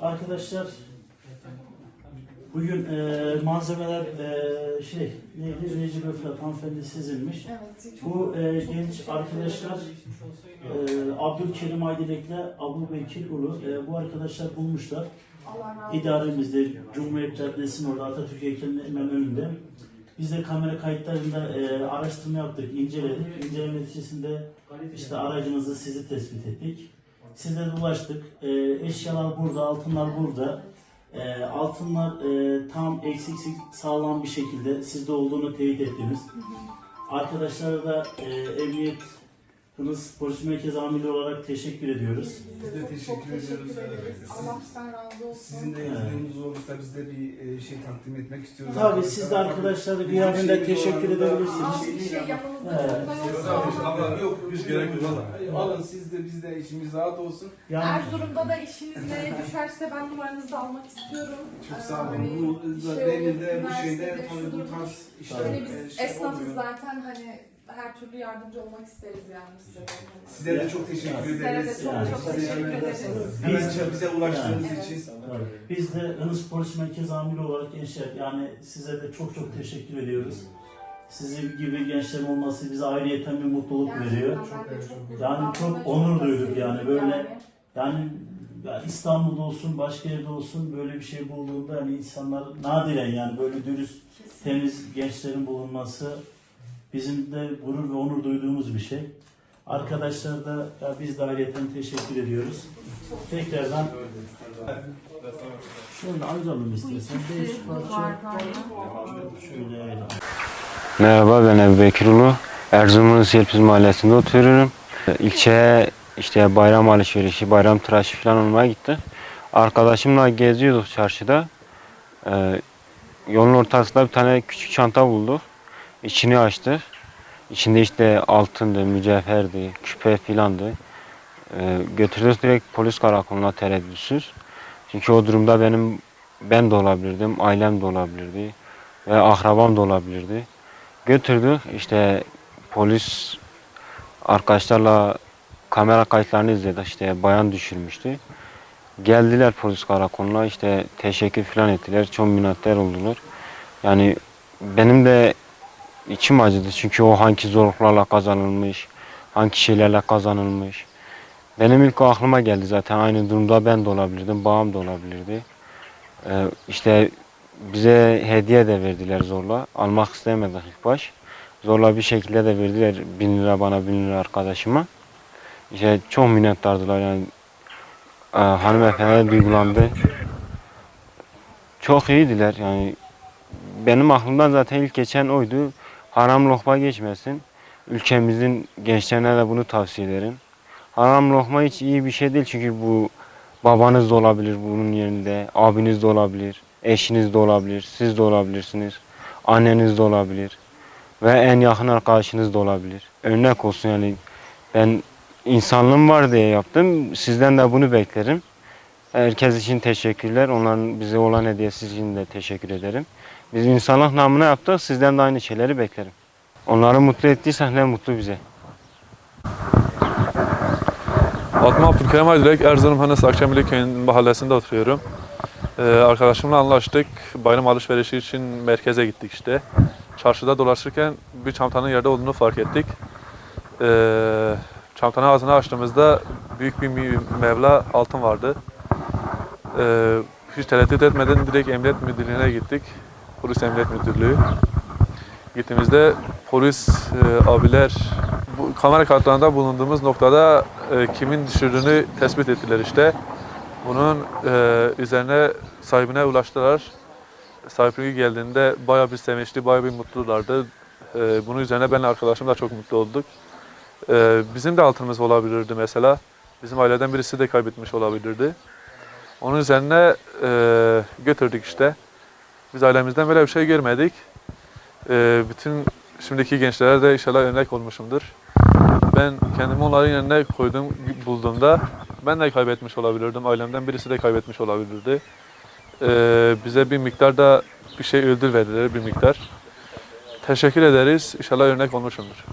Arkadaşlar bugün e, malzemeler e, şey neydi Recep Öfrat hanımefendi sizinmiş. Evet. Bu e, genç arkadaşlar e, Abdülkerim Aydilek'le Abu Bekir Ulu e, bu arkadaşlar bulmuşlar. İdaremizde Cumhuriyet Caddesi'nin orada Atatürk heykelinin hemen önünde. Biz de kamera kayıtlarında e, araştırma yaptık, inceledik. İnceleme neticesinde işte aracınızı sizi tespit ettik. Size ulaştık. E, eşyalar burada, altınlar burada. E, altınlar e, tam eksiksiz sağlam bir şekilde sizde olduğunu teyit ettiniz. Arkadaşlara da e, Emniyet Hınız Polis Merkezi Amiri olarak teşekkür ediyoruz. Biz de Biz de çok teşekkür teşekkür ediyoruz. ederiz. Allah sizden razı olsun. Sizin de izniniz olursa biz de bir e, şey takdim etmek istiyoruz. Tabii siz de arkadaşlara bir yardımda teşekkür edebilirsiniz. Bir şey yanımızda Evet. Ama yok biz gerek yok. Alın siz de biz de işimiz rahat olsun. Yani Erzurum'da da işiniz neye düşerse ben numaranızı almak istiyorum. Çok Ee, sağ olun. hani Bu bir şey devirde bu şeyde tabii şudur, bu tarz işler Hani e, biz şey esnafız oluyor. zaten hani her türlü yardımcı olmak isteriz yani size. Size de çok teşekkür Sizlere de ederiz. çok Yani çok size teşekkür hemen- ederiz. Hemen bize ulaştığınız Evet. için. Evet. Biz de Hınız Polis Merkezi Amiri olarak gençler yani size de çok çok teşekkür ediyoruz. Sizin gibi gençlerin olması bize ayrıyeten bir mutluluk veriyor. Gerçekten ben de çok gurur Yani çok Ben onur da duyduk yani böyle. Yani Yani ya İstanbul'da olsun, başka yerde olsun böyle bir şey bulduğunda hani insanlar nadiren yani böyle dürüst, temiz gençlerin bulunması bizim de gurur ve onur duyduğumuz bir şey. Arkadaşlar da ya biz de ayrıyeten teşekkür ediyoruz. Tekrardan şöyle ayıralım istersen. Beş parça. Şöyle ayıralım. Merhaba ben Ebu Bekir Ulu. Erzurum'un Selpiz mahallesinde oturuyorum. İlçeye işte bayram alışverişi, bayram tıraşı falan olmaya gitti. Arkadaşımla geziyorduk çarşıda. Ee, yolun ortasında bir tane küçük çanta bulduk. İçini açtık. İçinde işte altındı, mücevherdi, küpe filandı. Ee, götürdük direkt polis karakoluna tereddütsüz. Çünkü o durumda benim ben de olabilirdim, ailem de olabilirdi ve akrabam da olabilirdi. Götürdük işte polis arkadaşlarla kamera kayıtlarını izledi işte bayan düşürmüştü. Geldiler polis karakoluna işte teşekkür falan ettiler. Çok minnettar oldular. Yani benim de içim acıdı çünkü o hangi zorluklarla kazanılmış, hangi şeylerle kazanılmış. Benim ilk aklıma geldi zaten aynı durumda ben de olabilirdim, babam da olabilirdi. Ee, işte bize hediye de verdiler zorla. Almak istemedik ilk baş. Zorla bir şekilde de verdiler. Bin lira bana, bin lira arkadaşıma. İşte çok minnettardılar yani. Ee, hanımefendi duygulandı. Çok iyiydiler yani. Benim aklımdan zaten ilk geçen oydu. Haram lokma geçmesin. Ülkemizin gençlerine de bunu tavsiye ederim. Haram lokma hiç iyi bir şey değil çünkü bu babanız da olabilir bunun yerinde, abiniz de olabilir, eşiniz de olabilir, siz de olabilirsiniz, anneniz de olabilir ve en yakın arkadaşınız da olabilir. Örnek olsun yani ben insanlığım var diye yaptım. Sizden de bunu beklerim. Herkes için teşekkürler. Onların bize olan hediyesi için de teşekkür ederim. Biz insanlık namına yaptık. Sizden de aynı şeyleri beklerim. Onları mutlu ettiysek ne mutlu bize. Adım Abdülkerim Aydilek, Erzurum Hannes Akçamili köyünün mahallesinde oturuyorum. Ee, arkadaşımla anlaştık. Bayram alışverişi için merkeze gittik işte. Çarşıda dolaşırken bir çantanın yerde olduğunu fark ettik. Ee, çantanın ağzını açtığımızda büyük bir mevla altın vardı. Ee, hiç tereddüt etmeden direkt emniyet müdürlüğüne gittik. Polis emniyet müdürlüğü. Gittiğimizde polis e, abiler bu kamera kayıtlarında bulunduğumuz noktada e, kimin düşürdüğünü tespit ettiler işte. Bunun e, üzerine sahibine ulaştılar. Sahibi geldiğinde bayağı bir sevinçli, bayağı bir mutlulardı. E, bunun üzerine ben arkadaşım da çok mutlu olduk. E, bizim de altınımız olabilirdi mesela. Bizim aileden birisi de kaybetmiş olabilirdi. Onun üzerine e, götürdük işte. Biz ailemizden böyle bir şey görmedik. E, bütün şimdiki gençlere de inşallah örnek olmuşumdur. Ben kendimi onların yerine koydum, bulduğumda ben de kaybetmiş olabilirdim. Ailemden birisi de kaybetmiş olabilirdi. Ee, bize bir miktar da bir şey ödül verdiler, bir miktar. Teşekkür ederiz. İnşallah örnek olmuşumdur.